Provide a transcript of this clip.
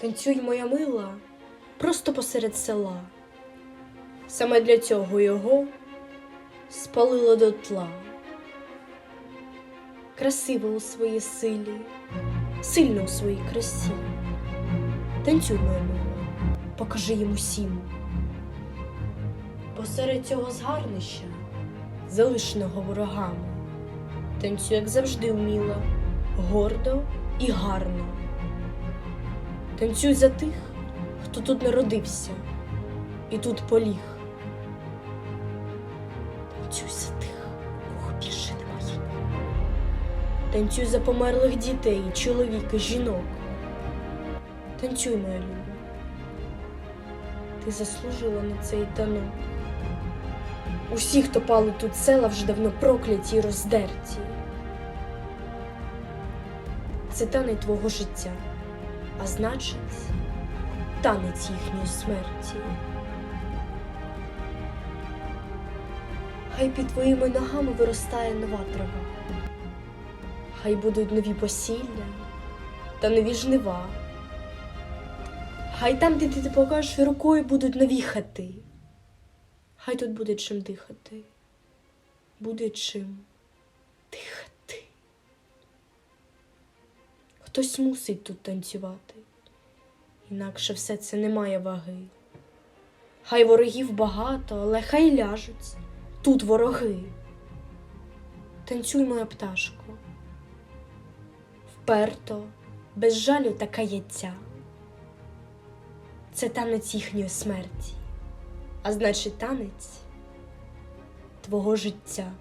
Танцюй, моя мила, просто посеред села. Саме для цього його спалило до тла. Красива у своїй силі, сильна у своїй красі. Танцюй, моя мила, покажи їм усім. Посеред цього згарнища, залишеного ворогами, танцюй, як завжди вміла, гордо і гарно. Танцюй за тих, хто тут народився і тут поліг. Танцюй за тих, кого більше немає. Танцюй за померлих дітей, чоловік і жінок. Танцюй, моя люба. Ти заслужила на цей танок. Усі, хто пали тут села, вже давно прокляті й роздерті. Це танець твого життя, а значить, танець їхньої смерті. Хай під твоїми ногами виростає нова трава. Хай будуть нові посілля та нові жнива. Хай там, де ти покажеш рукою, будуть нові хати. Хай тут буде чим дихати, буде чим Хтось мусить тут танцювати, інакше все це не має ваги. Хай ворогів багато, але хай ляжуть тут вороги. Танцюй, моя пташко, вперто, без жалю та каяття. Це танець їхньої смерті, а значить танець твого життя.